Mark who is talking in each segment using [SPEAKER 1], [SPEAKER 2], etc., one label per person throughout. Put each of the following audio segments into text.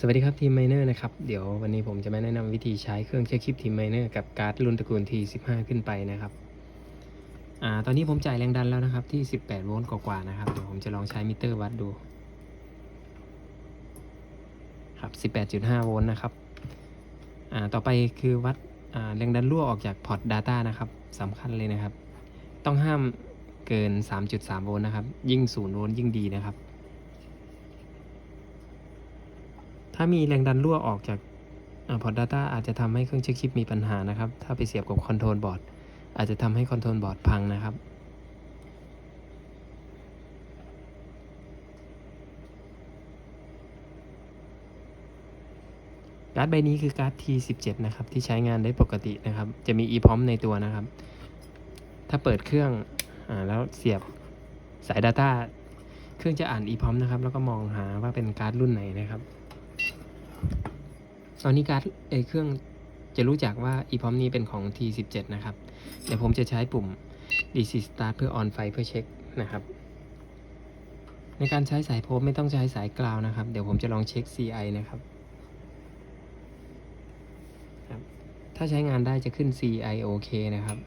[SPEAKER 1] สวัสดีครับทีมไมเนอร์นะครับ เดี๋ยววันนี้ผมจะมาแนะนำวิธีใช้เครื่องเช็คคลิปทีมไมเนอร์กับการ์ดรุ่นตระกูล T15 ขึ้นไปนะครับอ่าตอนนี้ผมจ่ายแรงดันแล้วนะครับที่ 18 โวลต์กว่าๆนะครับ เดี๋ยวผมจะลองใช้มิเตอร์วัดดูครับ 18.5 โวลต์นะครับอ่าต่อไปคือวัดอ่าแรงดันรั่วออกจากพอร์ต Data นะครับสำคัญเลยนะครับ ต้องห้ามเกิน 3.3 โวลต์นะครับ ยิ่ง 0 โวลต์ยิ่งดีนะครับ ถ้ามีแรงดันรั่วออกจากพอร์ต Data อาจจะทำให้เครื่องเช็คชิปมีปัญหานะครับ ถ้าไปเสียบกับคอนโทรลบอร์ดอาจจะทำให้คอนโทรลบอร์ดพังนะครับ การ์ดใบนี้คือการ์ด T17 นะครับ ที่ใช้งานได้ปกตินะครับ จะมี EPROM ในตัวนะครับ ถ้าเปิดเครื่องอาแล้วเสียบสาย Data เครื่องจะอ่าน EPROM นะครับ แล้วก็มองหาว่าเป็นการ์ดรุ่นไหนนะครับ ตอนนี้การ์ดเอเครื่องจะรู้จักว่า EPROM นี้เป็นของ T17 นะครับ เดี๋ยวผมจะใช้ปุ่ม DC Start เพื่อ on ไฟเพื่อเช็คนะครับ ในการใช้สายโพลไม่ต้องใช้สายกราวนะครับ เดี๋ยวผมจะลองเช็ค CI นะครับครับถ้าใช้งานได้จะขึ้น CI OK นะครับ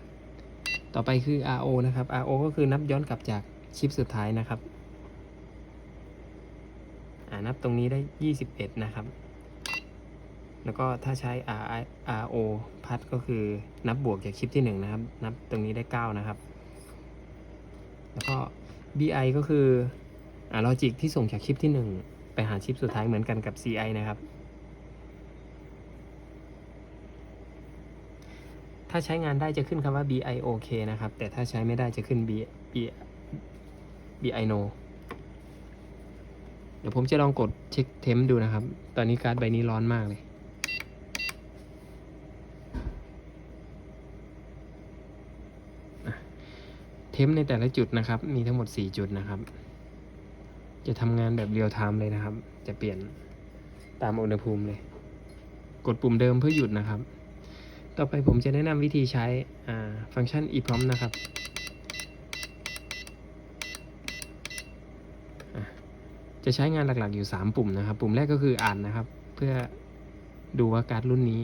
[SPEAKER 1] ต่อไปคือ RO นะครับ RO ก็คือนับย้อนกลับจากชิปสุดท้ายนะครับ อ่านับตรงนี้ได้ 21 นะครับ แล้วก็ถ้าใช้ R RO พัดก็คือนับบวกจากชิปที่1นะครับ นับตรงนี้ได้ 9 นะครับ แล้วก็ BI ก็คืออ่าลอจิกที่ส่งจากชิปที่ 1 ไปหาชิปสุดท้ายเหมือนกันกับ CI นะครับ ถ้าใช้งานได้จะขึ้นคำว่า BI OK นะครับ แต่ถ้าใช้ไม่ได้จะขึ้น B B BI No เดี๋ยวผมจะลองกดเช็คเทมดูนะครับ ตอนนี้การ์ดใบนี้ร้อนมากเลย เทมในแต่ละจุดนะครับ มีทั้งหมด 4 จุดนะครับ จะทำงานแบบเรียลไทม์เลยนะครับ จะเปลี่ยนตามอุณหภูมิเลย กดปุ่มเดิมเพื่อหยุดนะครับ ต่อไปผมจะแนะนำวิธีใช้ฟังก์ชัน EPROM นะครับจะใช้งานหลักๆอยู่ 3 ปุ่มนะครับ ปุ่มแรกก็คืออ่านนะครับ เพื่อดูว่าการ์ดรุ่นนี้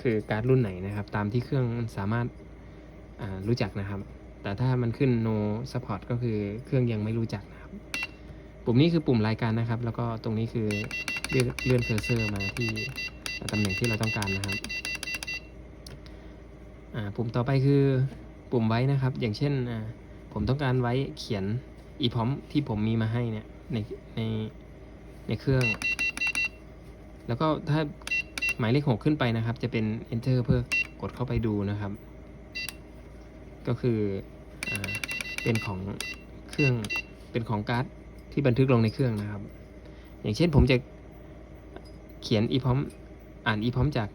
[SPEAKER 1] คือการ์ดรุ่นไหนนะครับ ตามที่เครื่องสามารถรู้จักนะครับ แต่ถ้ามันขึ้น no support ก็คือเครื่องยังไม่รู้จักนะครับ ปุ่มนี้คือปุ่มรายการนะครับ แล้วก็ตรงนี้คือเลื่อนเลื่อนเคอร์เซอร์มาที่ตำแหน่งที่เราต้องการนะครับอ่าปุ่มต่อไปคือปุ่มไว้นะครับ อย่างเช่นอ่าผมต้องการไว้เขียน EPROM ที่ผมมีมาให้เนี่ยในในในเครื่อง แล้วก็ถ้าหมายเลขหกขึ้นไปนะครับ จะเป็น enter เพื่อกดเข้าไปดูนะครับ ก็คืออเป็นของเครื่องเป็นของการ์ดที่บันทึกลงในเครื่องนะครับ อย่างเช่นผมจะเขียน EPROM อ่าน EPROM จาก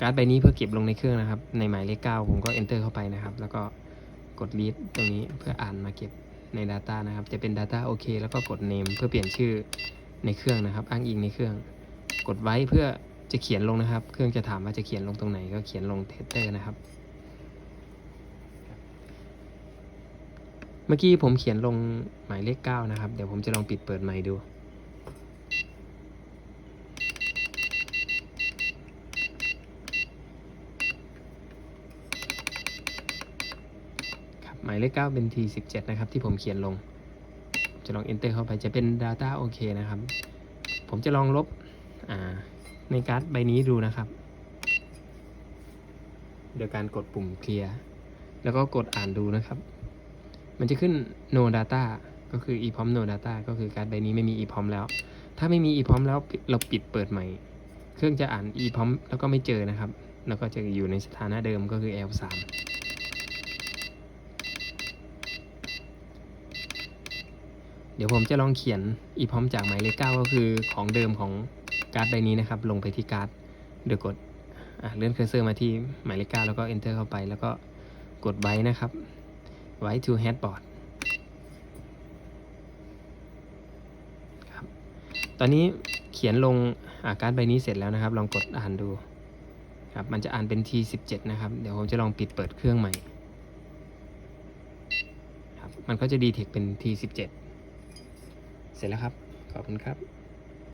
[SPEAKER 1] การ์ดใบนี้เพื่อเก็บลงในเครื่องนะครับ ในหมายเลข 9 ผมก็ enter เข้าไปนะครับ แล้วก็กด read ตรงนี้เพื่ออ่านมาเก็บใน data นะครับ จะเป็น data โอเคแล้วก็กด name เพื่อเปลี่ยนชื่อในเครื่องนะครับ อ้างอิงในเครื่อง กดไว้เพื่อจะเขียนลงนะครับ เครื่องจะถามว่าจะเขียนลงตรงไหนก็เขียนลง tester นะครับ เมื่อกี้ผมเขียนลงหมายเลข 9 นะครับ เดี๋ยวผมจะลองปิดเปิดใหม่ดู ครับหมายเลข 9 เป็น T17 นะครับ ที่ผมเขียนลง จะลอง enter เข้าไปจะเป็น data โอเคนะครับ ผมจะลองลบในการ์ดใบนี้ดูนะครับ โดยการกดปุ่มเคลียร์แล้วก็กดอ่านดูนะครับ มันจะขึ้น no data ก็คือ EPROM no data ก็คือการ์ดใบนี้ไม่มี EPROM แล้ว ถ้าไม่มี EPROM แล้วเราปิดเปิดใหม่ เครื่องจะอ่าน EPROM แล้วก็ไม่เจอนะครับ แล้วก็จะอยู่ในสถานะเดิมก็คือ L3 เดี๋ยวผมจะลองเขียน EPROM จากหมายเลข 9 ก็คือของเดิมของการ์ดใบนี้นะครับ ลงไปที่การ์ดโดยกดเลื่อนเคอร์เซอร์มาที่หมายเลข 9 แล้วก็ enter เข้าไป แล้วก็กดไว้นะครับ ไว้ to headboard ครับ ตอนนี้เขียนลงอาการ์ดใบนี้เสร็จแล้วนะครับ ลองกดอ่านดูครับ มันจะอ่านเป็น T17 นะครับ เดี๋ยวผมจะลองปิดเปิดเครื่องใหม่ครับ มันก็จะดีเทคเป็น T17 เสร็จแล้วครับ ขอบคุณครับ